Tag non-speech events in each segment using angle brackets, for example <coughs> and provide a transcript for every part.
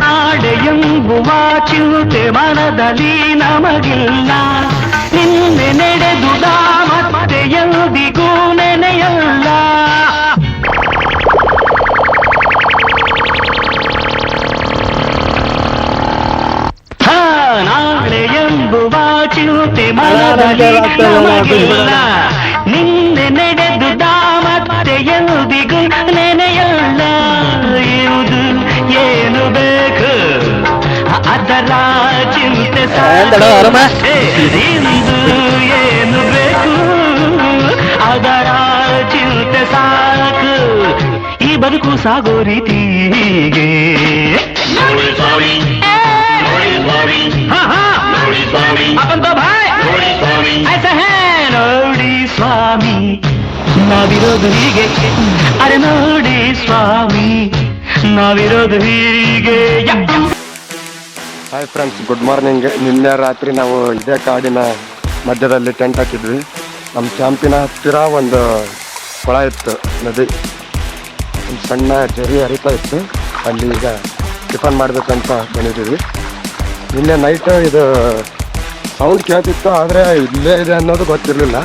ನಾಳೆ ಎಂಬುವ ಚಿಂತೆ ಮನದಲ್ಲಿ ನಮಗಿಲ್ಲ ನಿನ್ನೆ ನಡೆದುದ ಮತ್ತೆ ಎಂದಿಗೂ ನೆನೆಯಲ್ಲ ಹಾ, ನಾಳೆ ಎಂಬುವ ಚಿಂತೆ ಮನದಲ್ಲಿ ನಮಗಿಲ್ಲ ಬೇಕು ಅದರ ಚಿಂತೆ ಸೇರಿಂದು ಏನು ಬೇಕು ಅದರ ಚಿಂತೆ ಸಾಕು ಈ ಬದುಕು ಸಾಗೋ ರೀತಿ ಹೀಗೆ ನೋಡಿ ಸ್ವಾಮಿ ನಾವಿರೋದು ಹೀಗೆ ಅರೆ ನೋಡಿ ಸ್ವಾಮಿ ನಾವಿರೋದು ಹೀಗೆ ಹಾಯ್ ಫ್ರೆಂಡ್ಸ್ ಗುಡ್ ಮಾರ್ನಿಂಗ್ ನಿನ್ನೆ ರಾತ್ರಿ ನಾವು ಇದೇ ಕಾಡಿನ ಮಧ್ಯದಲ್ಲಿ ಟೆಂಟ್ ಹಾಕಿದ್ವಿ. ನಮ್ಮ ಕ್ಯಾಂಪಿನ ಹತ್ತಿರ ಒಂದು ಕೊಳ ಇತ್ತು, ನದಿ. ಒಂದು ಸಣ್ಣ ಜರಿ ಹರಿತಾ ಇತ್ತು. ಅಲ್ಲಿ ಈಗ ಟಿಫನ್ ಮಾಡಬೇಕಂತ ಬಂದಿದ್ದೀವಿ. ನಿನ್ನೆ ನೈಟ್ ಇದು ಸೌಂಡ್ ಕೇಳ್ತಿತ್ತು, ಆದರೆ ಇಲ್ಲೇ ಇದೆ ಅನ್ನೋದು ಗೊತ್ತಿರಲಿಲ್ಲ.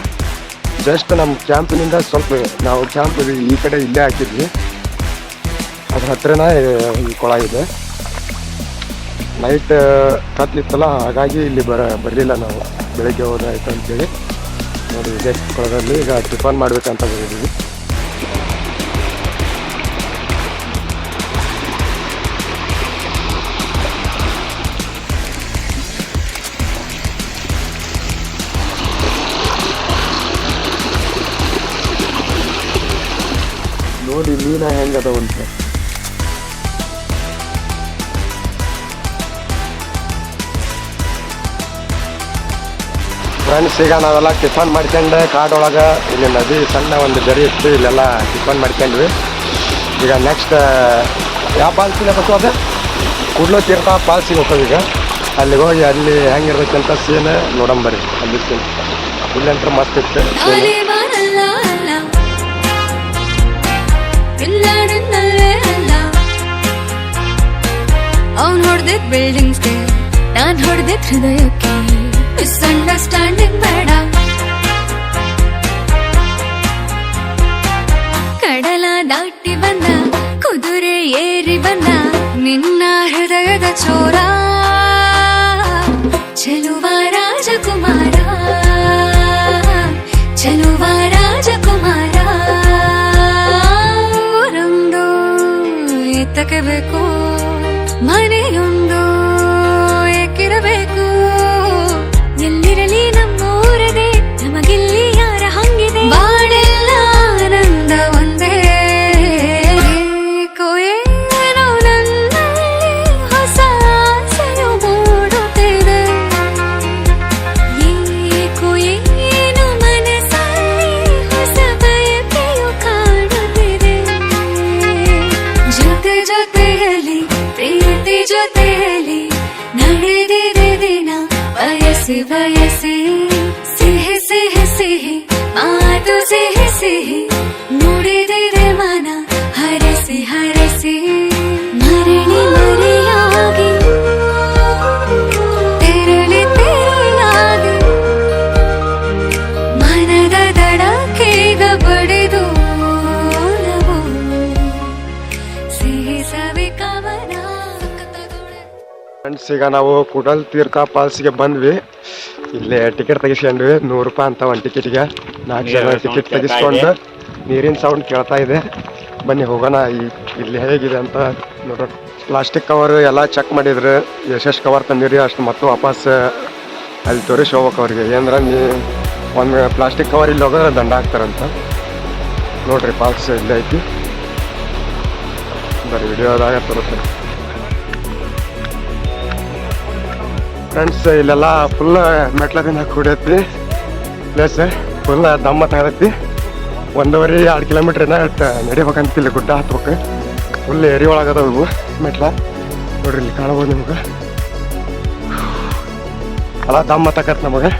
ಜಸ್ಟ್ ನಮ್ಮ ಕ್ಯಾಂಪಿನಿಂದ ಸ್ವಲ್ಪ ನಾವು ಕ್ಯಾಂಪ್ ಈ ಕಡೆ ಇಲ್ಲೇ ಹಾಕಿದ್ವಿ. ಅದ್ರ ಹತ್ರನೇ ಈ ಕೊಳ ಇದೆ. ನೈಟ್ ಕತ್ಲಿತ್ತಲ್ಲ, ಹಾಗಾಗಿ ಇಲ್ಲಿ ಬರ, ಬರಲಿಲ್ಲ ನಾವು. ಬೆಳಿಗ್ಗೆ ಹೋದಾಯ್ತು ಅಂತೇಳಿ. ನೋಡಿ, ಇದೇ ಕೊಳದಲ್ಲಿ ಈಗ ಟಿಫನ್ ಮಾಡಬೇಕಂತ ಬಂದಿದ್ದೀವಿ. ನೋಡಿ, ಮೀನ ಹೆಂಗದ ಅಂತ. ಫ್ರೆಂಡ್ಸ್ ಈಗ ನಾವೆಲ್ಲ ಟಿಫನ್ ಮಾಡ್ಕೊಂಡು ಕಾಡೊಳಗೆ ಇಲ್ಲಿ ನದಿ ಸಣ್ಣ ಒಂದು ಜರಿ ಇತ್ತು, ಇಲ್ಲೆಲ್ಲ ಟಿಫನ್ ಮಾಡ್ಕೊಂಡ್ವಿ. ಈಗ ನೆಕ್ಸ್ಟ್ ಯಾವ ಪಾಲ್ಸಿಗೆ ಬೇಕು ಅದೇ? ಕೂಡ್ಲು ತೀರ್ಥ ಪಾಲ್ಸಿಗೆ ಹೋಗ್ತದೆ ಈಗ. ಅಲ್ಲಿಗೆ ಹೋಗಿ ಅಲ್ಲಿ ಹೆಂಗಿರ್ಬೇಕಂತ ಸೀನ್ ನೋಡಂಬರಿ ಅಲ್ಲಿ ಸೀನ್ ಇಲ್ಲಂತ್ರ ಮಸ್ತ್ ಇತ್ತು. ಅವ್ನು ಅಲೆಮಾನಲ್ಲ ಅಲ್ಲ. ಬಿಲ್ಲಾಡಿನಲ್ಲೇ ಅಲ್ಲ. ಅವ್ನ್ ಹೊಡೆದಿದ್ ಬಿಲ್ಡಿಂಗ್ಸ್ಗೆ ನಾನು ಹೊಡೆದಿದ್ ಹೃದಯಕ್ಕೆ. ಮಿಸ್ಅಂಡರ್ಸ್ಟ್ಯಾಂಡಿಂಗ್ ಬೇಡ ಕಡಲ ದಾಟಿ ಬಂದ ಕುದುರೆ ಏರಿ ಬಂದ ನಿನ್ನ ಹೃದಯದ ಚೋರ ಚೆಲುವ ರಾಜಕುಮಾರ ಚೆಲುವ ರಾಜಕುಮಾರ ಊರೊಂದು ಎತ್ತಕ್ಕೆ ಬೇಕು ಸಿಹಿ ಸಿಹಿ ಸಿಹಿ, ಮಾತು ಸಿಹಿ ಸಿಹಿ, ನುಡಿದಿದೆ ಮನ, ಹರಸಿ ಹರಸಿ. ಮರಳಿ, ಮರಿಯಾಗಿ, ತೆರಳಿ ತೆರೆಯಾಗಿ ಮನದ ದಡಕ್ಕೀಗ ಬಡಿದು ನಾವು ಸಿಹಿ, ಸವಿ ಕವನ ಫ್ರೆಂಡ್ಸ್ ಈಗ ನಾವು ಕುಡಲ್ ತೀರ್ಥ ಫಾಲ್ಸ್ಗೆ ಬಂದ್ವಿ. ಇಲ್ಲಿ ಟಿಕೆಟ್ ತೆಗಿಸ್ಕೊಂಡ್ವಿ. ನೂರು ರೂಪಾಯಿ ಅಂತ ಒಂದು ಟಿಕೆಟ್ಗೆ ನಾಲ್ಕು ಜನ ಟಿಕೆಟ್ ತೆಗಿಸ್ಕೊಂಡು ನೀರಿನ ಸೌಂಡ್ ಕೇಳ್ತಾ ಇದೆ. ಬನ್ನಿ ಹೋಗೋಣ. ಈ ಇಲ್ಲಿ ಹೇಗಿದೆ ಅಂತ ನೋಡೋಣ. ಪ್ಲಾಸ್ಟಿಕ್ ಕವರ್ ಎಲ್ಲ ಚೆಕ್ ಮಾಡಿದ್ರು. ಎಷ್ಟೆಷ್ಟು ಕವರ್ ತಂದಿರಿ ಅಷ್ಟು ಮತ್ತು ವಾಪಸ್ ಅಲ್ಲಿ ತೋರಿಸಿ ಹೋಗ್ಬೇಕು ಅವ್ರಿಗೆ. ಏನಂದ್ರೆ ನೀ ಒಂದು ಪ್ಲಾಸ್ಟಿಕ್ ಕವರ್ ಇಲ್ಲಿ ಹೋಗೋದ್ರೆ ದಂಡ ಹಾಕ್ತಾರಂತ. ನೋಡ್ರಿ ಪಾಲ್ಸ್ ಇಲ್ಲೇ ಐತಿ. ಬರೀ ವಿಡಿಯೋದಾಗ ತೋರಿಸ್ತಾರೆ ಫ್ರೆಂಡ್ಸ್ ಇಲ್ಲೆಲ್ಲ ಫುಲ್ ಮೆಟ್ಲದಿಂದ ಕೂಡೈತಿ ಪ್ಲೇಸ್ ಫುಲ್ ದಮ್ಮ ತಗದೈತಿ. ಒಂದೂವರೆ, ಎರಡು ಕಿಲೋಮೀಟ್ರ್ ಏನ ನಡಿಬೇಕಂತ ಇಲ್ಲಿ ಗುಡ್ಡ ಹತ್ಬೇಕು. ಫುಲ್ ಏರಿ ಒಳಗದ ಇವು, ಮೆಟ್ಲ. ನೋಡ್ರಿ, ಇಲ್ಲಿ ಕಾಣಬಹುದು ನಿಮ್ಗೆ. ಅಲ್ಲ, ದಮ್ಮ ತಕತ್ ನಮಗೆ.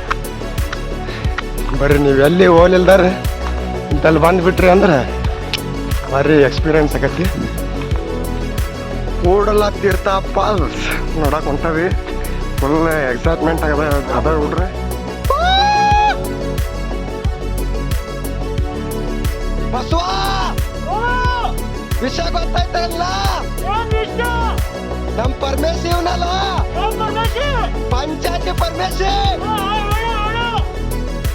ಬರ್ರಿ, ನೀವು ಎಲ್ಲಿ ಹೋಲಿಲ್ದಾರ ಇಂತಲ್ಲಿ ಬಂದುಬಿಟ್ರಿ ಅಂದ್ರೆ ಭಾರಿ ಎಕ್ಸ್ಪೀರಿಯನ್ಸ್ ಆಗತ್ತಿ ಕೂಡಲ ತೀರ್ಥ ಪಾಲ್ಸ್ ನೋಡಕ್ ಹೊಂಟವಿ. ಫುಲ್ ಎಕ್ಸೈಟ್ಮೆಂಟ್ ಆಗದ ಅದ ಬಸವ! ವಿಷಯ ಗೊತ್ತಾಯ್ತಲ್ಲ ನಮ್ ಪರಮೇಶಿವನಲ್ಲ ಪಂಚಾಯತಿ ಪರಮೇಶ್!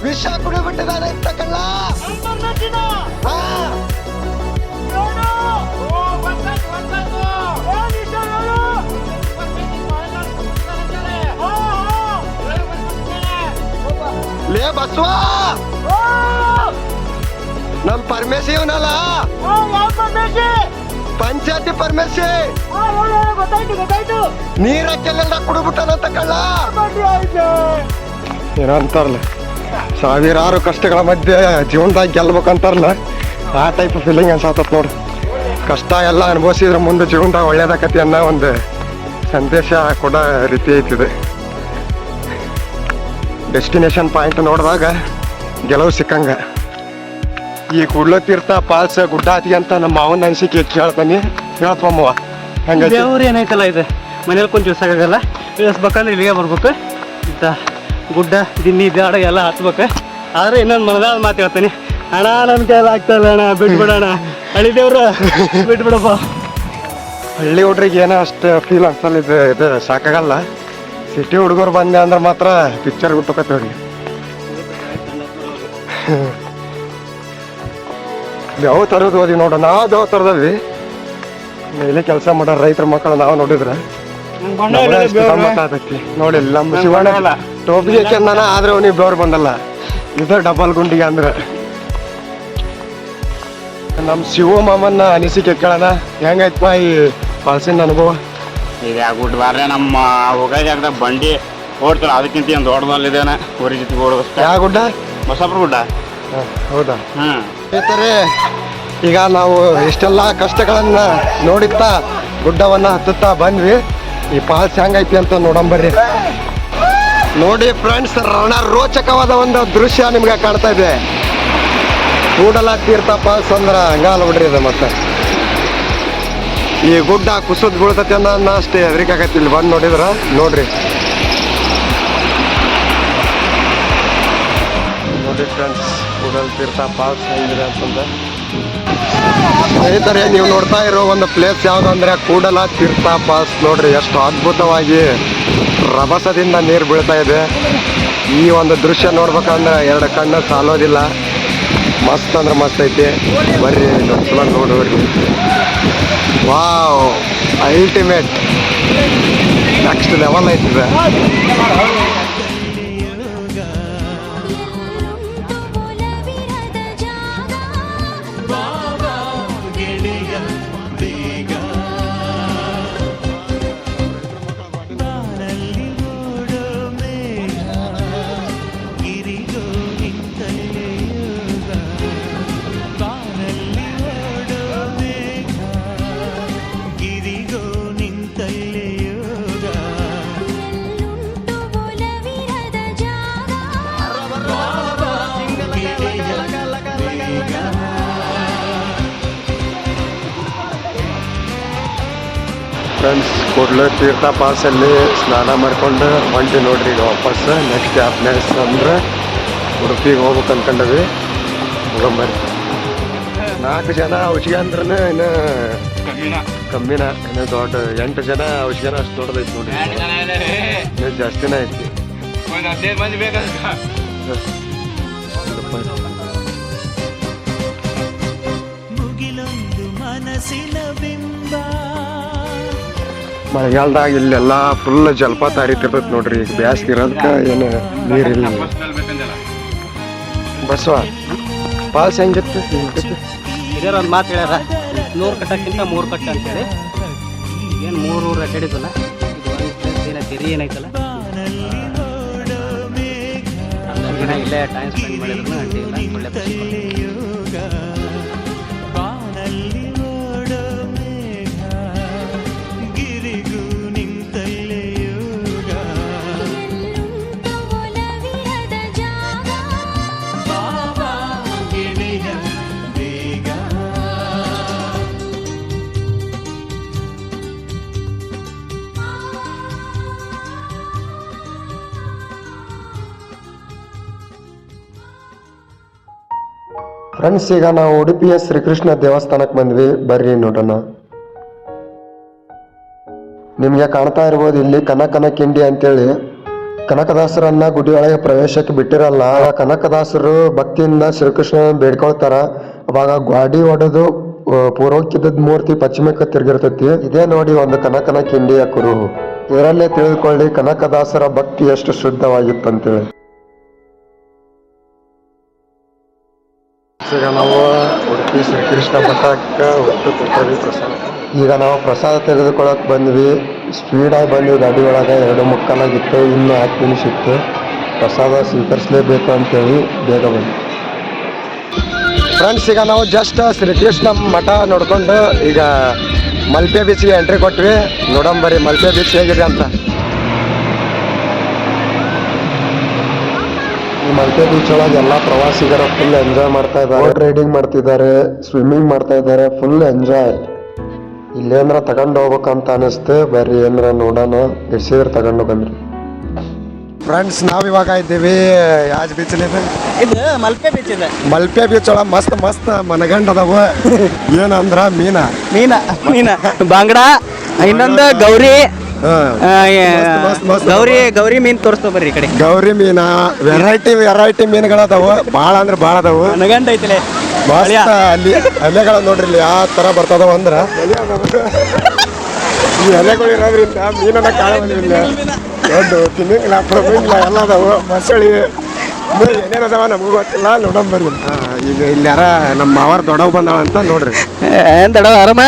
ವಿಷ ಕುಡಿಬಿಟ್ಟಿದ್ದಾನೆ ತಕಲ್ಲ ಲೇ ಬಸ್ವಾ! ನಮ್ ಪರಮೇಶ್ ಇವನಲ್ಲ? ಪಂಚಾಯತಿ ಪರಮೇಶಿ! ನೀರಕ್ಕೆಲ್ಲ ಕುಡಿಬಿಟ್ಟನಂತ ಕಳ್ಳ? ಏನೋ ಅಂತಾರಲ್ಲ ಸಾವಿರಾರು ಕಷ್ಟಗಳ ಮಧ್ಯೆ ಜೀವನದಾಗ ಗೆಲ್ಬೇಕಂತಾರಲ್ಲ ಆ ಟೈಪ್ ಫೀಲಿಂಗ್ ಅನ್ಸಾತತ್ ನೋಡ್ರಿ ಕಷ್ಟ ಎಲ್ಲ ಅನುಭವಿಸಿದ್ರೆ ಮುಂದೆ ಜೀವನದಾಗ ಒಳ್ಳೇದಾಕತಿ ಅನ್ನೋ ಒಂದು ಸಂದೇಶ ಕೊಡೋ ರೀತಿ ಐತಿದೆ. ಡೆಸ್ಟಿನೇಷನ್ ಪಾಯಿಂಟ್ ನೋಡಿದಾಗ ಗೆಲುವು ಸಿಕ್ಕಂಗ. ಈ ಕುಡ್ಲ ತೀರ್ಥ ಪಾಲ್ಸ ಗುಡ್ಡ ಹತ್ತಿ ಅಂತ ನಮ್ಮ ಮಾವನ ಅನಿಸಿಕೆ ಕೇಳ್ತಾನೆ. ಹೇಳ್ತಮ್ಮವ ಹಂಗೆ ದೇವ್ರು ಏನೈತಲ್ಲ ಇದೆ? ಮನೇಲಿ ಕೊಂಚ ದಿವಸ ಇಳಿಸ್ಬೇಕಂದ್ರೆ ಇಲ್ಲಿಗೆ ಬರ್ಬೇಕು. ಇಂಥ ಗುಡ್ಡ ದಿನ್ನಿ ಬ್ಯಾಡ ಎಲ್ಲ ಹತ್ಬೇಕು. ಆದ್ರೆ ಇನ್ನೊಂದು ಮನದಾದ ಮಾತು ಹೇಳ್ತೀನಿ. ಅಣ್ಣ ನನ್ನ ಆಗ್ತಾ ಇಲ್ಲ ಅಣ್ಣ ಬಿಟ್ಬಿಡೋಣ ಹಳ್ಳಿ ದೇವ್ರು ಬಿಟ್ಬಿಡಪ್ಪ. ಹಳ್ಳಿ ಹುಡ್ರಿಗೆ ಏನೋ ಅಷ್ಟು ಫೀಲ್ ಅನ್ಸಲ್ಲ ಇದು ಇದು ಸಾಕಾಗಲ್ಲ. ಸಿಟಿ ಹುಡುಗರು ಬಂದೆ ಅಂದ್ರೆ ಮಾತ್ರ ಪಿಕ್ಚರ್ ಬಿಟ್ಟೋಕತ್ತೇವ್ರಿ ಯಾವ ಥರದ್ದು ಓದಿ ನೋಡ ನಾವು ಯಾವ ಥರದವಿ ಇಲ್ಲಿ ಕೆಲಸ ಮಾಡೋ ರೈತರ ಮಕ್ಕಳು ನಾವು ನೋಡಿದ್ರೆ ನೋಡಿ ನಮ್ಮ ಶಿವಣ್ಣ ಟೋಪಿ ಚಂದನ ಆದ್ರೆ ಅವನಿಗೆ ಬೆವ್ರು ಬಂದಲ್ಲ. ಇದು ಡಬಲ್ ಗುಂಡಿಗೆ ಅಂದ್ರೆ. ನಮ್ಮ ಶಿವ ಮಾಮನ್ನ ಅನಿಸಿಕೆ ಕೇಳೋಣ. ಹೆಂಗೈತಪ್ಪ ಈ ಪಾಲ್ಸಿನ ಅನುಭವ? ಇದು ಆಗ್ಬಿಟ್ಟು ಬಾರ್ರೆ ನಮ್ಮ ಹೋಗೋ ಜಾಗದಾಗ ಬಂಡಿ ಓಡ್ತಾರೆ ಅದಕ್ಕಿಂತ ಒಂದು ದೊಡ್ಡದಲ್ಲಿದ್ದೇನೆ ಊರಿ ಜೊತೆಗೆ ಓಡೋದಷ್ಟೇ. ಯಾವ ಗುಡ್ಡ? ಬಸಾಪುರ ಗುಡ್ಡ. ಹೌದಾ? ಹ್ಮ್. ಸ್ನೇಹಿತರೆ ಈಗ ನಾವು ಇಷ್ಟೆಲ್ಲ ಕಷ್ಟಗಳನ್ನು ನೋಡುತ್ತಾ ಗುಡ್ಡವನ್ನ ಹತ್ತುತ್ತಾ ಬಂದ್ವಿ. ಈ ಪಾಲ್ಸ್ ಹೆಂಗೈತಿ ಅಂತ ನೋಡಂಬರ್ರಿ ನೋಡಿ ಫ್ರೆಂಡ್ಸ್ ರಣ ರೋಚಕವಾದ ಒಂದು ದೃಶ್ಯ ನಿಮ್ಗೆ ಕಾಣ್ತಾ ಇದೆ. ಕೂಡಲ ತೀರ್ಥ ಪಾಲ್ಸ್ ಅಂದ್ರ ಹಂಗಾಲ ಬಿಡ್ರಿ ಇದು ಮತ್ತೆ. ಈ ಗುಡ್ಡ ಕುಸಿದ್ ಬೀಳ್ತೈತಿ ಅನ್ನೋ ಅಷ್ಟೇ ಹೆದರಿಕೆ ಆಗತ್ತೆ ಇಲ್ಲಿ ಬಂದು ನೋಡಿದ್ರ? ನೋಡ್ರಿ. ನೋಡಿ ಫ್ರೆಂಡ್ಸ್ ಕೂಡಲ್ ತೀರ್ಥ ಪಾಲ್ಸ್ ಹೆಂಗಿದೆ ಅಂತಂದ ಸ್ನೇಹಿತರೆ, ನೀವು ನೋಡ್ತಾ ಇರೋ ಒಂದು ಪ್ಲೇಸ್ ಯಾವುದು ಅಂದ್ರೆ ಕೂಡಲ ತೀರ್ಥ ಪಾಸ್ ನೋಡ್ರಿ, ಎಷ್ಟು ಅದ್ಭುತವಾಗಿ ರಭಸದಿಂದ ನೀರು ಬೀಳ್ತಾ ಇದೆ. ಈ ಒಂದು ದೃಶ್ಯ ನೋಡ್ಬೇಕಂದ್ರೆ ಎರಡು ಕಣ್ಣು ಸಾಲೋದಿಲ್ಲ. ಮಸ್ತ್ ಅಂದ್ರೆ ಮಸ್ತ್ ಐತಿ. ಬರ್ರಿ ಚಲೋ ನೋಡ್ರಿ ವಾವ್ ಅಲ್ಟಿಮೇಟ್ ನೆಕ್ಸ್ಟ್ ಲೆವೆಲ್ ಐತಿ. ಫ್ರೆಂಡ್ಸ್ ಕೂಡಲೇ ತೀರ್ಥ ಪಾಸಲ್ಲಿ ಸ್ನಾನ ಮಾಡ್ಕೊಂಡು ಹೊಂಟಿ ನೋಡ್ರಿ ಈಗ ವಾಪಸ್. ನೆಕ್ಸ್ಟ್ ಯಾವ ಪ್ಲೇಸ್ ಅಂದ್ರೆ ಉಡುಪಿಗೆ ಹೋಗ್ಬೇಕು ಅನ್ಕೊಂಡವಿ. ಹೋಗಂಬರ್ರಿ ನಾಲ್ಕು ಜನ ಔಷಧಿ ಅಂದ್ರೆ ಇನ್ನು ಕಮ್ಮಿನ. ಇನ್ನು ದೊಡ್ಡ ಎಂಟು ಜನ ಔಷಧಿನ ಅಷ್ಟು ದೊಡ್ಡದೈತಿ ನೋಡಿ ಇನ್ನು ಜಾಸ್ತಿನೇ ಐತಿ. ಮಳೆಗಾಲದಾಗ ಇಲ್ಲೆಲ್ಲ ಫುಲ್ ಜಲಪಾತ ಹರಿತಿರ್ತೈತಿ ನೋಡ್ರಿ. ಈಗ ಬ್ಯಾಸ್ಗೆ ಇರೋದಕ್ಕೆ ಏನು ನೀರಿಲ್ಲ ಬಸವ ಪಾಲ್ಸ್ ಹೆಂಗಿತ್ತು ಹೆಂಗಿತ್ತು ಇದೇ ಒಂದು ಮಾತು ಹೇಳ್ಯಾರ. ನೂರು ಕಟ್ಟಕ್ಕಿಂತ ಮೂರು ಕಟ್ಟ ಅಂತೇಳಿ. ಏನು ಮೂರು ಊರು ಅಡ್ಡಾಡಿದ್ವಲ್ಲ ಇದು ಒಂದು ಪ್ಲೇಸ್ ಏನ ತೆರಿ ಏನೈತಲ್ಲ ಇಲ್ಲೇ ಟೈಮ್ ಸ್ಪೆಂಡ್ ಮಾಡಿದ್ರು ಅಡ್ಡಿಲ್ಲ ಒಳ್ಳೆ place ಫ್ರೆಂಡ್ಸ್, ಈಗ ನಾವು ಉಡುಪಿಯ ಶ್ರೀಕೃಷ್ಣ ದೇವಸ್ಥಾನಕ್ಕೆ ಬಂದ್ವಿ. ಬರ್ರಿ ನೋಡೋಣ. ನಿಮಗೆ ಕಾಣ್ತಾ ಇರ್ಬೋದು, ಇಲ್ಲಿ ಕನಕನ ಕಿಂಡಿ ಅಂತೇಳಿ. ಕನಕದಾಸರನ್ನ ಗುಡಿಯೊಳಗೆ ಪ್ರವೇಶಕ್ಕೆ ಬಿಟ್ಟಿರಲ್ಲ. ಕನಕದಾಸರು ಭಕ್ತಿಯಿಂದ ಶ್ರೀಕೃಷ್ಣ ಬೇಡ್ಕೊಳ್ತಾರ. ಅವಾಗ ಗಾಡಿ ಒಡೆದು ಪೂರ್ವಕ್ಕಿದ್ದ ಮೂರ್ತಿ ಪಶ್ಚಿಮಕ್ಕೆ ತಿರುಗಿರ್ತೈತಿ. ಇದೇ ನೋಡಿ ಒಂದು ಕನಕನ ಕಿಂಡಿಯ ಕುರುಹು. ಇದರಲ್ಲೇ ತಿಳಿದುಕೊಳ್ಳಿ, ಕನಕದಾಸರ ಭಕ್ತಿ ಎಷ್ಟು ಶುದ್ಧವಾಗಿತ್ತಂತೇಳಿ. ಈಗ ನಾವು ಉಡುಪಿ ಶ್ರೀಕೃಷ್ಣ ಮಠಕ್ಕೆ ಒಟ್ಟು ಕೊಟ್ಟವಿ ಪ್ರಸಾದ. ಈಗ ನಾವು ಪ್ರಸಾದ ತೆಗೆದುಕೊಳ್ಳೋಕೆ ಬಂದ್ವಿ. ಸ್ಪೀಡಾಗಿ ಬಂದ್ವಿ. ಗಾಡಿ ಒಳಗೆ ಎರಡು ಮುಕ್ಕಾಲಾಗಿತ್ತು. ಇನ್ನು ಹತ್ತು ನಿಮಿಷ ಇತ್ತು. ಪ್ರಸಾದ ಸ್ವೀಕರಿಸಲೇಬೇಕು ಅಂತೇಳಿ ಬೇಗ ಬಂದ್ವಿ. ಫ್ರೆಂಡ್ಸ್ ಈಗ ನಾವು ಜಸ್ಟ್ ಶ್ರೀಕೃಷ್ಣ ಮಠ ನೋಡ್ಕೊಂಡು ಈಗ ಮಲ್ಪೆ ಬೀಚ್ಗೆ ಎಂಟ್ರಿ ಕೊಟ್ವಿ. ನೋಡಂಬರಿ ಮಲ್ಪೆ ಬೀಚ್ ಹೇಗಿದೆ ಅಂತ. ಈ ಮಲ್ಪೆ ಬೀಚ್ ಒಳಗೆ ಎಲ್ಲ ಪ್ರವಾಸಿಗರ ಫುಲ್ ಎಂಜಾಯ್ ಮಾಡ್ತಾ ಇದ್ದಾರೆ. ಬೋಟ್ ರೈಡಿಂಗ್ ಮಾಡ್ತಿದ್ದಾರೆ ಸ್ವಿಮ್ಮಿಂಗ್ ಮಾಡ್ತಾ ಇದ್ದಾರೆ ಫುಲ್ ಎಂಜಾಯ್ ಇಲ್ಲೇಂದ್ರ ತಗೊಂಡು ಹೋಗ್ಬೇಕಂತ ಅನಿಸ್ತು ಬರ್ರಿ ಏನಾರ ನೋಡೋಣ. ಇಡ್ಸಿದ್ರೆ ತಗೊಂಡು ಬಂದ್ರಿ ಫ್ರೆಂಡ್ಸ್ ನಾವಿವಾಗ ಇದ್ದೀವಿ ಯಾಜ್ ಬೀಚ್ ಇದು ಮಲ್ಪೆ ಬೀಚ್ ಇದೆ. ಮಲ್ಪೆ ಬೀಚ್ ಒಳಗೆ ಮಸ್ತ್ ಮಸ್ತ್ ಮನಗಂಡ ಅದಾವ. ಏನಂದ್ರ ಮೀನಾ. ಮೀನಾ ಮೀನ. ಬಾಂಗ್ಡಾ ಇನ್ನೊಂದು ಗೌರಿ. ಆ, ಏ- ಗೌರಿ ಗೌರಿ ಮೀನ್ ತೋರಿಸ್ತಾ ಬರ್ರಿ ಈ ಕಡೆ. ಗೌರಿ ಮೀನ? ವೆರೈಟಿ ವೆರೈಟಿ ಮೀನುಗಳದಾವ. ಭಾಳ ಅಂದ್ರೆ ಭಾಳ ಅದಾವು. ನನಗಂಡ ಐತಿಲೆ. ಮಸ್ತ್ ಅಲ್ಲಿ ಎಲೆಗಳ ನೋಡ್ರಿ ಇಲ್ಲಿ ಯಾವ ತರ ಬರ್ತದವ ಅಂದ್ರ. ಈ ಎಲೆಗಳು ಇರೋದ್ರಿಂದ ಮೀನನ್ನ ಕಾಣೋದಿಲ್ಲ ದೊಡ್ಡ ತಿನ್ನಂಗಿಲ್ಲ ಪ್ರಮಿಂಗಿಲ್ಲ ಎಲ್ಲ ಅದಾವು. ಮಸಳಿ. ಇನ್ನೂ ಏನೇನ್ ಅದಾವ ನಮಗೂ ಗೊತ್ತಿಲ್ಲ ನೋಡಂಬರ್ರಿ ಈಗ ಇಲ್ಲಿ ಯಾರ ನಮ್ಮ ಮಾವಾರ ದೊಡ್ಡವ್ ಬಂದಾವ ಅಂತ ನೋಡ್ರಿ ಏನ್ ದಡ ಆರಾಮ?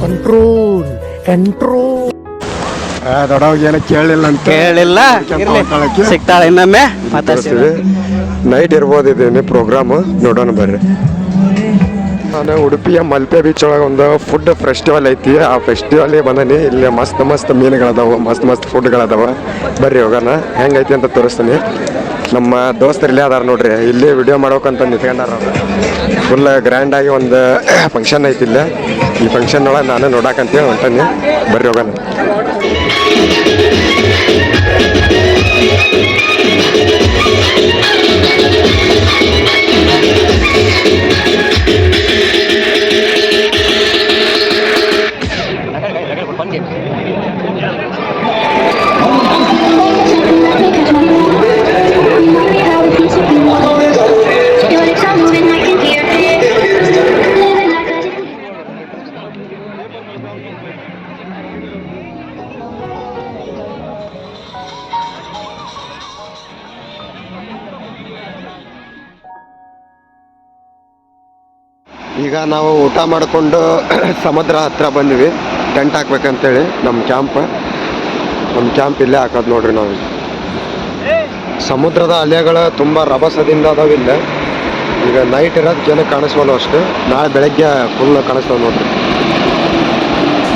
ಕಂಟ್ರೋಲ್ ಕಂಟ್ರೋಲ್ ದೊಡ್ಡವಾಗ ಏನೋ ಕೇಳಿಲ್ಲ ಅಂತ. ಕೇಳಿಲ್ಲ. ಇರ್ಲಿ. ಸಿಗ್ತಾಳೆ ಇನ್ನೊಮ್ಮೆ. ಮತ್ತೆ ನೈಟ್ ಇರ್ಬೋದು ಇದೇನೆ ಪ್ರೋಗ್ರಾಮ್ ನೋಡೋಣ ಬರ್ರಿ. ನಾನು ಉಡುಪಿಯ ಮಲ್ಪೆ ಬೀಚ್ ಒಳಗೆ ಒಂದು ಫುಡ್ ಫೆಸ್ಟಿವಲ್ ಐತಿ. ಆ ಫೆಸ್ಟಿವಲ್ಗೆ ಬಂದನಿ. ಇಲ್ಲಿ ಮಸ್ತ್ ಮಸ್ತ್ ಮೀನುಗಳದಾವ ಮಸ್ತ್ ಮಸ್ತ್ ಫುಡ್ಗಳದಾವ ಬರ್ರಿ ಹೋಗೋಣ. ಹೆಂಗೈತಿ ಅಂತ ತೋರಿಸ್ತೀನಿ. ನಮ್ಮ ದೋಸ್ತರು ಇಲ್ಲೇ ಅದಾರ ನೋಡ್ರಿ. ಇಲ್ಲಿ ವಿಡಿಯೋ ಮಾಡ್ಬೇಕಂತ ನಿಂತ್ಕೊಂಡಾರ ಫುಲ್ ಗ್ರ್ಯಾಂಡ್ ಆಗಿ ಒಂದು ಫಂಕ್ಷನ್ <coughs> ಐತಿ ಇಲ್ಲೇ. ಈ ಫಂಕ್ಷನ್ ಒಳಗೆ ನಾನು ನೋಡಕ್ಕಂತೇಳಿ ಹೊಂಟನಿ. ಬರ್ರಿ ಹೋಗೋಣ. Your ಈಗ ನಾವು ಊಟ ಮಾಡಿಕೊಂಡು <clears throat> ಸಮುದ್ರ ಹತ್ರ ಬಂದ್ವಿ. ಟೆಂಟ್ ಹಾಕ್ಬೇಕಂತೇಳಿ ನಮ್ಮ ಕ್ಯಾಂಪ್. ನಮ್ಮ ಕ್ಯಾಂಪ್ ಇಲ್ಲೇ ಹಾಕೋದು ನೋಡ್ರಿ ನಾವು. ಸಮುದ್ರದ ಅಲೆಗಳು ತುಂಬ ರಭಸದಿಂದ ಅದಾವ ಇಲ್ಲ. ಈಗ ನೈಟ್ ಇರೋದು ಜನ ಕಾಣಿಸ್ವಲ್ಲ ಅಷ್ಟು. ನಾಳೆ ಬೆಳಗ್ಗೆ ಫುಲ್ ಕಾಣಿಸ್ತಾವೆ ನೋಡ್ರಿ.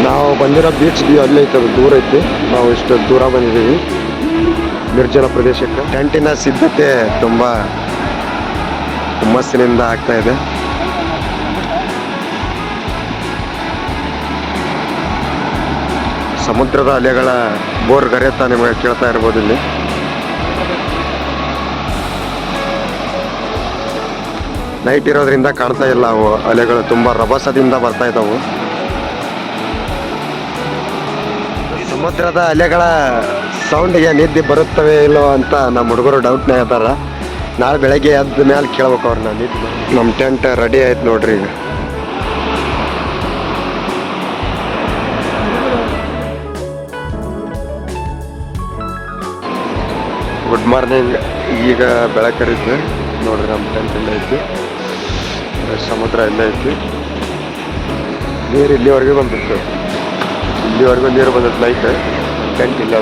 ನಾವು ಬಂದಿರೋ ಬೀಚ್ ವ್ಯೂ ಅಲ್ಲೇ ಐತೆ ಅದು ದೂರ ಐತಿ ನಾವು ಇಷ್ಟು ದೂರ ಬಂದಿದ್ದೀವಿ ನಿರ್ಜನ ಪ್ರದೇಶಕ್ಕೆ. ಟೆಂಟಿನ ಸಿದ್ಧತೆ ತುಂಬ ಹುಮ್ಮಸ್ಸಿನಿಂದ ಆಗ್ತಾ ಇದೆ. ಸಮುದ್ರದ ಅಲೆಗಳ ಬೋರ್ ಗರೆತ ನಿಮಗೆ ಕೇಳ್ತಾ ಇರ್ಬೋದು ಇಲ್ಲಿ. ನೈಟ್ ಇರೋದ್ರಿಂದ ಕಾಣ್ತಾ ಇಲ್ಲ ಅವು ಅಲೆಗಳು, ತುಂಬಾ ರಭಸದಿಂದ ಬರ್ತಾ ಇದ್ದಾವು. ಸಮುದ್ರದ ಅಲೆಗಳ ಸೌಂಡ್ಗೆ ನಿದ್ದೆ ಬರುತ್ತವೆ ಇಲ್ಲೋ ಅಂತ ನಮ್ಮ ಹುಡುಗರು ಡೌಟ್ನೇ ಇದ್ದಾರ ನಾಳೆ ಬೆಳಗ್ಗೆ ಎದ್ದ ಮೇಲೆ ಕೇಳ್ಬೇಕು ಅವ್ರನ್ನ, ನಿದ್ದೆ ನಮ್ಮ ಟೆಂಟ್ ರೆಡಿ ಆಯ್ತು ನೋಡ್ರಿ ಈಗ. ಗುಡ್ ಮಾರ್ನಿಂಗ್ ಈಗ ಬೆಳಕರಿದ್ದು ನೋಡ್ರಿ ನಮ್ಮ ಟೆಂಟ್ ಎಲ್ಲ ಐತಿ. ಸಮುದ್ರ ಎಲ್ಲ ಐತಿ. ನೀರು ಇಲ್ಲಿವರೆಗೂ ಬಂದಿತ್ತು. ಇಲ್ಲಿವರೆಗೂ ನೀರು ಬಂದಿತ್ತು ಲೈಟ್ ಟೆಂಟ್ ಇಲ್ಲ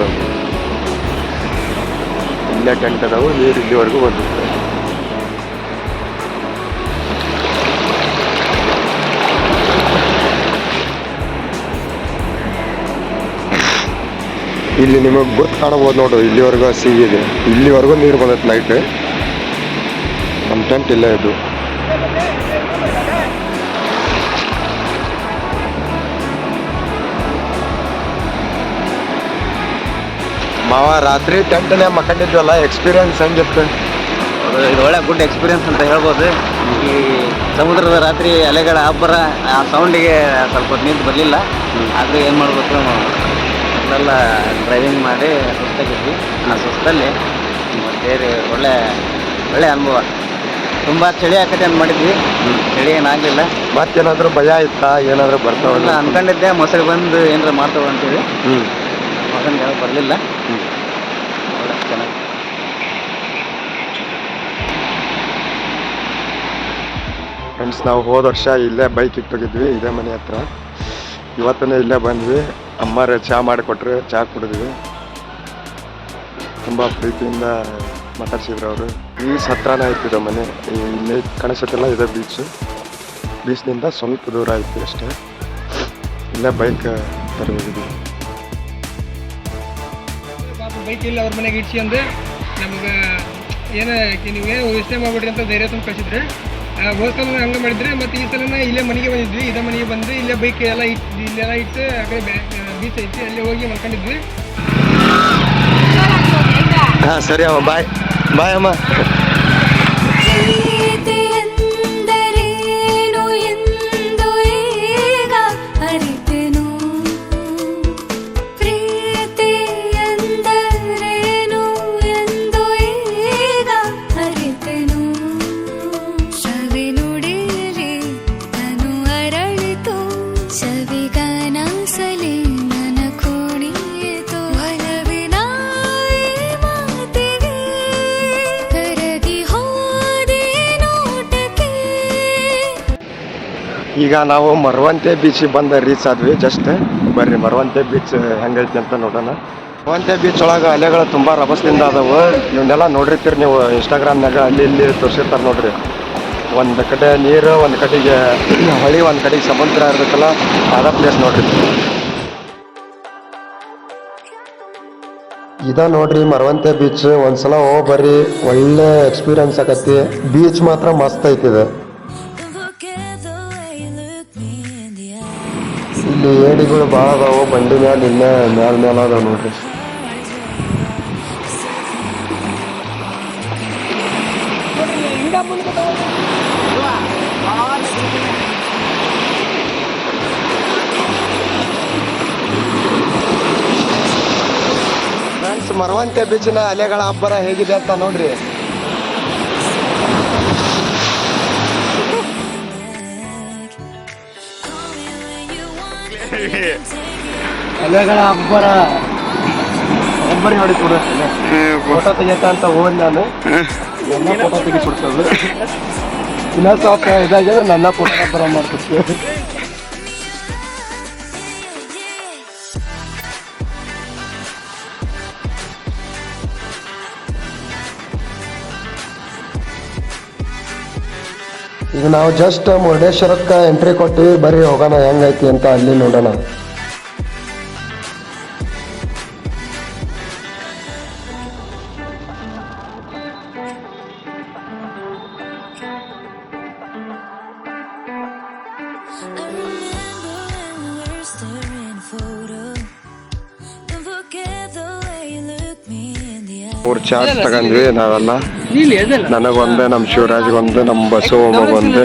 ಇಲ್ಲೇ ಟೆಂಟ್ ಅದಾವು, ನೀರು ಇಲ್ಲಿವರೆಗೂ ಬಂದಿತ್ತು. ಇಲ್ಲಿ ನಿಮಗೆ ಗೊತ್ತು ಕಾಣಬಹುದು ನೋಡು ಇಲ್ಲಿವರೆಗೂ ಸಿಗಿದೆ ಇಲ್ಲಿವರೆಗೂ ನೀರು ಬಂದೈತೆ ಲೈಟ್ ನಮ್ಮ ಟೆಂಟ್ ಇಲ್ಲ ಇದು ಮಾವ ರಾತ್ರಿ ಟೆಂಟ್ನೇ ಮಕ್ಕಂಡಿದ್ವಲ್ಲ ಎಕ್ಸ್ಪೀರಿಯನ್ಸ್ ಹೆಂಗಿತ್ತು ಅದು ಇದು ಒಳ್ಳೆ ಗುಡ್ ಎಕ್ಸ್ಪೀರಿಯನ್ಸ್ ಅಂತ ಹೇಳ್ಬೋದು. ಈ ಸಮುದ್ರದ ರಾತ್ರಿ ಅಲೆಗಳ ಅಬ್ಬರ ಆ ಸೌಂಡಿಗೆ ಸ್ವಲ್ಪ ನಿಂತು ಬರಲಿಲ್ಲ. ಆದರೆ ಏನು ಮಾಡಬೇಕು ಮೊದಲೆಲ್ಲ ಡ್ರೈವಿಂಗ್ ಮಾಡಿ ಸುಸ್ತಾಗಿದ್ವಿ. ಆ ಸುಸ್ತಲ್ಲಿ ಬೇರೆ ಒಳ್ಳೆ ಒಳ್ಳೆ ಅನುಭವ. ತುಂಬ ಚಳಿ ಆಕತಿ ಅಂತ ಮಾಡಿದ್ವಿ. ಚಳಿ ಏನಾಗಲಿಲ್ಲ ಮತ್ತೇನಾದರೂ ಭಯ ಇತ್ತಾ? ಏನಾದರೂ ಬರ್ತಾವಲ್ಲ ಅನ್ಕೊಂಡಿದ್ದೆ ಮೊಸರು ಬಂದು ಏನಾರ ಮಾಡ್ತಾವ ಅಂತೇಳಿ ಹ್ಞೂ ಮಗನಿಗೆ ಬರಲಿಲ್ಲ. ಒಳ್ಳೆ ಚೆನ್ನಾಗಿ. ಫ್ರೆಂಡ್ಸ್ ನಾವು ಹೋದ ವರ್ಷ ಇಲ್ಲೇ ಬೈಕ್ ಇಟ್ಟೋಗಿದ್ವಿ ಇದೇ ಮನೆ ಹತ್ರ. ಇವತ್ತನೇ ಇಲ್ಲೇ ಬಂದ್ವಿ. ಅಮ್ಮರೇ ಚಹಾ ಮಾಡಿಕೊಟ್ರು ಚಹಾ ಕುಡಿದ್ವಿ. ತುಂಬ ಪ್ರೀತಿಯಿಂದ ಮಾತಾಡ್ಸಿದ್ರು ಅವರು. ಈ ಹತ್ರನೇ ಆಯ್ತಿದೆ ಮನೆ ಇಲ್ಲಿ ಕಾಣಿಸುತ್ತಿಲ್ಲ ಇದೆ ಬೀಚು ಬೀಚ್ನಿಂದ ಸ್ವಲ್ಪ ದೂರ ಆಯಿತು ಅಷ್ಟೇ. ಇಲ್ಲೇ ಬೈಕ್ ತರಬೇಕಿದ್ವಿ ಬೈಕ್ ಇಲ್ಲ ಅವ್ರ ಮನೆಗೆ ಇಡ್ಸಿ ಅಂದ್ರೆ ನಮ್ಗೆ ಏನೇ ಯೋಚನೆ ಮಾಡ್ಬಿಡ್ರಿ ಅಂತ ಧೈರ್ಯ ತುಂಬ ಕಳಿಸಿದ್ರೆ. ಹೋಸ್ಟೆಲ್ ಹಂಗೆ ಮಾಡಿದ್ರೆ, ಮತ್ತೆ ಈ ಸಲನ ಇಲ್ಲೇ ಮನೆಗೆ ಬಂದಿದ್ವಿ. ಇದೇ ಮನೆಗೆ ಬಂದು ಇಲ್ಲೇ ಬೈಕ್ ಎಲ್ಲ ಇಟ್ಟು ಇಲ್ಲೆಲ್ಲ ಇಟ್ಟು ಆ ಕಡೆ ಬೀಚ್ ಐತಿ ಅಲ್ಲಿ ಹೋಗಿ ಮಲ್ಕೊಂಡಿದ್ವಿ. ಹಾಂ ಸರಿ ಅಮ್ಮ ಬಾಯ್ ಬಾಯ್ ಅಮ್ಮ. ಈಗ ನಾವು ಮರವಂತೆ ಬೀಚಿಗೆ ಬಂದ ರೀಚ್ ಆದ್ವಿ ಜಸ್ಟ್ ಬರ್ರಿ ಮರವಂತೆ ಬೀಚ್ ಹೆಂಗೈತಿ ಅಂತ ನೋಡೋಣ. ಮರವಂತೆ ಬೀಚ್ ಒಳಗೆ ಅಲೆಗಳು ತುಂಬ ರಭಸದಿಂದ ಅದಾವೆ. ಇವನ್ನೆಲ್ಲ ನೋಡಿರ್ತೀರಿ ನೀವು ಇನ್ಸ್ಟಾಗ್ರಾಮ್ನಾಗ ಅಲ್ಲಿ ಇಲ್ಲಿ ತೋರಿಸಿರ್ತಾರೆ ನೋಡ್ರಿ. ಒಂದು ಕಡೆ ನೀರು, ಒಂದು ಕಡೆಗೆ ಹೊಳಿ, ಒಂದು ಕಡೆಗೆ ಸಮುದ್ರ ಇರ್ಬೇಕಲ್ಲ, ಅದ ಪ್ಲೇಸ್ ನೋಡ್ರಿ. ಇದ ನೋಡ್ರಿ ಮರವಂತೆ ಬೀಚ್ ಒಂದ್ಸಲ ಹೋಗಿ ಬರ್ರಿ ಒಳ್ಳೆ ಎಕ್ಸ್ಪೀರಿಯನ್ಸ್ ಆಗತ್ತಿ. ಬೀಚ್ ಮಾತ್ರ ಮಸ್ತ್ ಐತಿದೆ ಏಡಿಗಳು ಭಾಳ ಅದಾವು, ಬಂಡಿ ಮ್ಯಾಲ ಇಲ್ಲೇ ಮ್ಯಾಲ ಮ್ಯಾಲ ಅದಾವ ನೋಡ್ರಿ. ಮರವಂತೆ ಬೀಚಿನ ಅಲೆಗಳ ಅಬ್ಬರ ಹೇಗಿದೆ ಅಂತ ನೋಡ್ರಿ. ಅಲೆಗಳ ಅಬ್ಬರ ಒಬ್ಬರಿ ನೋಡಿ ಫೋಟೋ ತೆಗಿಯತ್ತ ಅಂತ ಹೋದ್ ನಾನು. ಎಲ್ಲ ಫೋಟೋ ತೆಗಿಸ್ಬಿಡ್ತದೆ ಇನ್ನೊಂದು ಸ್ವಲ್ಪ ಇದಾಗಿದ್ರೆ ನನ್ನ ಫೋಟೋ ಬರೋ ಮಾಡ್ತಿತ್ತು ಈಗ ನಾವು ಜಸ್ಟ್ ಮುರುಡೇಶ್ವರಕ್ಕೆ ಎಂಟ್ರಿ ಕೊಟ್ಟಿವಿ ಬರ್ರಿ ಹೋಗೋಣ ಹೆಂಗೈತಿ ಅಂತ ಅಲ್ಲಿ ನೋಡೋಣ. ಮೂರು ಚಾರ್ಜ್ ತಗೊಂಡ್ವಿ ನಾವೆಲ್ಲ. ನನಗೊಂದು ನಮ್ಮ ಶಿವರಾಜ್ಗೊಂದು ನಮ್ಮ ಬಸವಮ್ಮಗೊಂದು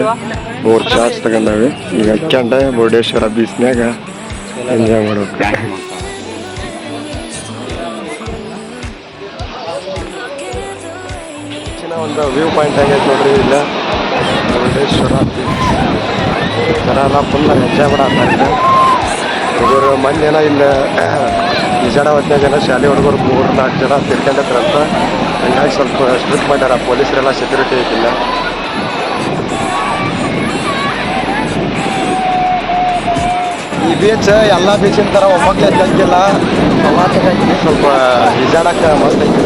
ಮೂರು ಚಾರ್ಜ್ ತಗೊಂಡವಿ. ಈಗ ಹಾಕ್ಯಂಡ ಮುರುಡೇಶ್ವರ ಬೀಚ್ನ್ಯಾಗ ಎಂಜಾಯ್ ಮಾಡ್ಬೇಕು ಒಂದು ವ್ಯೂ ಪಾಯಿಂಟ್ ಆಗೈತೆ ನೋಡ್ರಿ ಇಲ್ಲ ಮುರುಡೇಶ್ವರ ಬೀಚ್ ಜನ ಎಲ್ಲ ಫುಲ್ ಎಂಜಾಯ್ ಹುಡುಗರು ಮೊನ್ನೆನ ಇಲ್ಲ ಹೊತ್ತಿನ ಜನ ಶಾಲೆ ಹುಡುಗರು ಮೂರು ನಾಲ್ಕು ಜನ ತಿರ್ಕೊಂಡಿದ್ರಂತ ಹಂಗಾಗಿ ಸ್ವಲ್ಪ ಸ್ಟ್ರಿಕ್ಟ್ ಮಾಡ್ಯಾರ ಪೊಲೀಸರೆಲ್ಲ ಸೆಕ್ಯೂರಿಟಿ ಐತಿಲ್ಲ ಈ ಬೀಚ್ ಎಲ್ಲ ಬೀಚಿನ ಥರ ಒಮ್ಮಕ್ಕೆ ತಂಗಿಲ್ಲ ಒಮ್ಮಕ್ಕೆ ಸ್ವಲ್ಪ ಈಜಾಡಕ್ಕೆ ಮಸ್ತ್ ಐತಿ.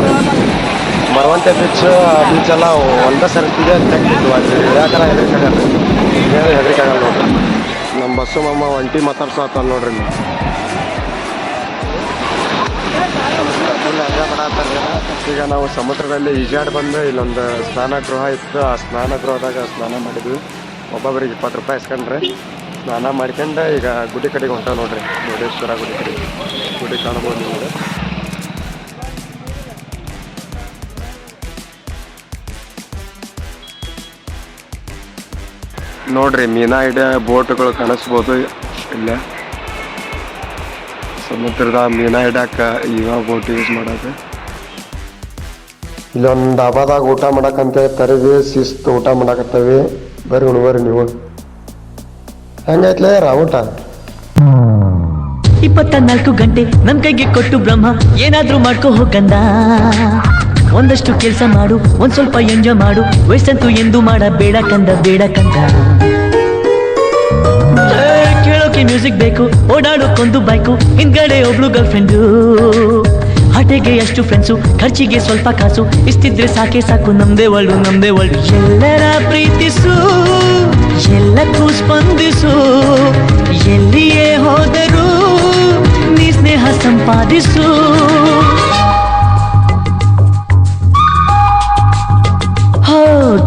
ಮರವಂತೆ ಬೀಚ್ ಬೀಚ್ ಎಲ್ಲ ಒಂದೇ ಸರ್ತಿದೆ ತೆಗ್ದಿದ್ವು ಅಲ್ಲಿ ಯಾಕಂದ್ರೆ ಹೆದರಿಕಾಗಲ್ಲ ಏನು ಹೆದರಿಕಾಗಲ್ಲ ನೋಡ್ರಿ. ನಮ್ಮ ಬಸ್ಸು ಮಮ್ಮ ಒಂಟಿ ಮಾತಾಡ್ಸತ್ತ ನೋಡ್ರಿ ನೀವು. ಈಗ ನಾವು ಸಮುದ್ರದಲ್ಲಿ ಈಜಾಡಿ ಬಂದು ಇಲ್ಲೊಂದು ಸ್ನಾನ ಗೃಹ ಇತ್ತು. ಆ ಸ್ನಾನ ಗೃಹದಾಗ ಸ್ನಾನ ಮಾಡಿದ್ವಿ. ಒಬ್ಬೊಬ್ಬರಿಗೆ ಇಪ್ಪತ್ತು ರೂಪಾಯಿ ಇಸ್ಕೊಂಡ್ರೆ ಸ್ನಾನ ಮಾಡ್ಕೊಂಡು ಈಗ ಗುಡಿ ಕಡೆಗೆ ಹೊಂಟ ನೋಡ್ರಿ. ಮುರುಡೇಶ್ವರ ಗುಡಿ ಕಡೆಗೆ ಗುಡಿ ಕಾಣಬಹುದು ನೋಡ್ರಿ ನೋಡ್ರಿ, ಮೀನಾ ಇಡ ಬೋಟ್ಗಳು ಕಾಣಿಸ್ಬೋದು ಇಲ್ಲ. ಸಮುದ್ರದ ಮೀನಾ ಹಿಡಕ್ಕೆ ಈಗ ಬೋಟ್ ಯೂಸ್ ಮಾಡೋದು. ಇಲ್ಲೊಂದು ಡಾಬಾದಾಗ ಊಟ ಮಾಡಕ್ಕಂತ ತರಿವಿ, ಶಿಸ್ತು ಊಟ ಮಾಡಕತ್ತವಿ. ಬರ್ರಿ ಉಣ್ಬರ್ರಿ ನೀವು. ಹೆಂಗೈತ್ಲೇ ಊಟ? ಇಪ್ಪತ್ತ ನಾಲ್ಕು ಗಂಟೆ, ನನ್ ಕೈಗೆ ಕೊಟ್ಟು ಬ್ರಹ್ಮ, ಏನಾದ್ರೂ ಮಾಡ್ಕೋ ಹೋಗಂದ ಒಂದಷ್ಟು ಕೆಲಸ ಮಾಡು, ಒಂದ್ ಸ್ವಲ್ಪ ಎಂಜಾಯ್ ಮಾಡು. ವಯಸ್ಸಂತೂ ಎಂದು ಮಾಡಬೇಡ ಕಂದ, ಬೇಡ ಕಂದ. ಕೇಳೋಕೆ ಮ್ಯೂಸಿಕ್ ಬೇಕು ಓಡಾಡೋಕೊಂದು ಬೈಕು ಹಿಂದ್ಗಡೆ ಒಬ್ಳು ಗರ್ಲ್ ಫ್ರೆಂಡು ಹಟೆಗೆ ಎಷ್ಟು ಫ್ರೆಂಡ್ಸು ಖರ್ಚಿಗೆ ಸ್ವಲ್ಪ ಕಾಸು. ಇಷ್ಟಿದ್ರೆ ಸಾಕೆ ಸಾಕು, ನಮ್ದೇ ಒಳ್ಳು ನಮ್ದೇ ಒಳ್ಳು ಎಲ್ಲರ ಪ್ರೀತಿಸು, ಎಲ್ಲಕ್ಕೂ ಸ್ಪಂದಿಸು. ಎಲ್ಲಿಯೇ ಹೋದರೂ ನೀ ಸ್ನೇಹ ಸಂಪಾದಿಸು.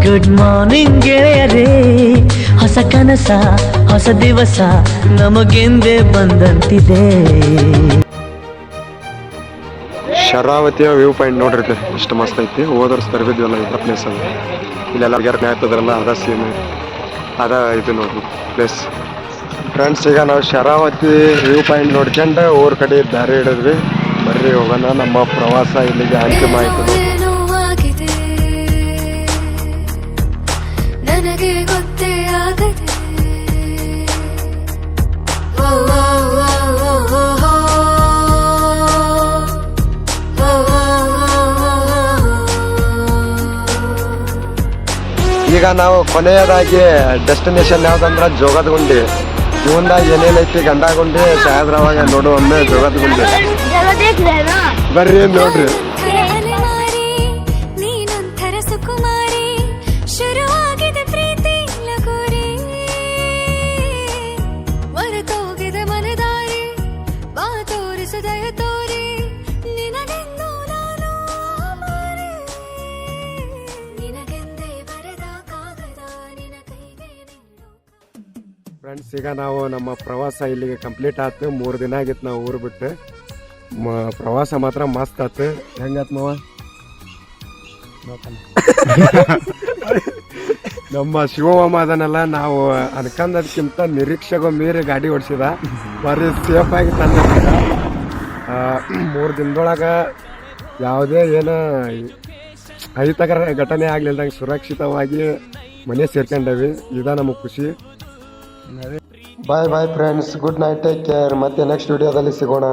ಗುಡ್ ಮಾರ್ನಿಂಗ್ ಗೆಳೆಯರೇ. ಹೊಸ ಕನಸ, ಹೊಸ ದಿವಸ ನಮಗೆಂದೇ ಬಂದಂತಿದೆ. ಶರಾವತಿಯ ವ್ಯೂ ಪಾಯಿಂಟ್ ನೋಡ್ರಿ ಎಷ್ಟು ಮಸ್ತ್ ಐತಿ. ಹೋದ ವರ್ಷ ತರಬಿದ್ವಲ್ಲ ಇದ್ರ ಪ್ಲೇಸ್ ಅದು ಇಲ್ಲೆಲ್ಲ ಗ್ಯಾರ ಆಗ್ತದ್ರಲ್ಲ ಅದ ಸೀನ್ ಅದ ಇದು ನೋಡ್ರಿ ಪ್ಲೇಸ್ ಫ್ರೆಂಡ್ಸ್ ಈಗ ನಾವು ಶರಾವತಿ ವ್ಯೂ ಪಾಯಿಂಟ್ ನೋಡ್ಕೊಂಡು ಊರ್ ಕಡೆ ದಾರಿ ಹಿಡಿದ್ವಿ. ಬರ್ರಿ ಹೋಗೋಣ, ನಮ್ಮ ಪ್ರವಾಸ ಇಲ್ಲಿಗೆ ಅಂತಿಮ ಆಯ್ತು ಈಗ ನಾವು ಕೊನೆಯದಾಗಿ ಡೆಸ್ಟಿನೇಷನ್ ಯಾವ್ದಂದ್ರ ಜೋಗದಗುಂಡಿ. ಜೀವನದಾಗ ಏನೇನೈತಿ ಗಂಡಾಗುಂಡಿ ಸಾಯದ್ರವಾಗ ನೋಡು ಒಮ್ಮೆ ಜೋಗದಗುಂಡಿ. ಬರ್ರಿ ನೋಡ್ರಿ. ಫ್ರೆಂಡ್ಸ್ ಈಗ ನಾವು ನಮ್ಮ ಪ್ರವಾಸ ಇಲ್ಲಿಗೆ ಕಂಪ್ಲೀಟ್ ಆಯ್ತು. ಮೂರು ದಿನ ಆಗಿತ್ತು ನಾವು ಊರು ಬಿಟ್ಟು. ಮ, ಪ್ರವಾಸ ಮಾತ್ರ ಮಸ್ತ್ ಆಯ್ತು. ಹೆಂಗಾತ್ ಮಾವ? <laughs> ನಮ್ಮ ಶಿವಮಾಮ ಅದನ್ನೆಲ್ಲ ನಾವು ಅನ್ಕಂದದಕ್ಕಿಂತ ನಿರೀಕ್ಷೆಗೂ ಮೀರಿ ಗಾಡಿ ಓಡಿಸಿದ. ಬರೀ ಸೇಫ್ ಆಗಿ ತಂದ ಮೂರು ದಿನದೊಳಗೆ ಯಾವುದೇ ಏನು ಅಹಿತಕರ ಘಟನೆ ಆಗ್ಲಿಲ್ದಂಗೆ ಸುರಕ್ಷಿತವಾಗಿ ಮನೆ ಸೇರ್ಕೊಂಡವಿ. ಇದ ನಮಗೆ ಖುಷಿ. Bye bye friends good night take care next next ವಿಡಿಯೋದಲ್ಲಿ ಸಿಗೋಣ.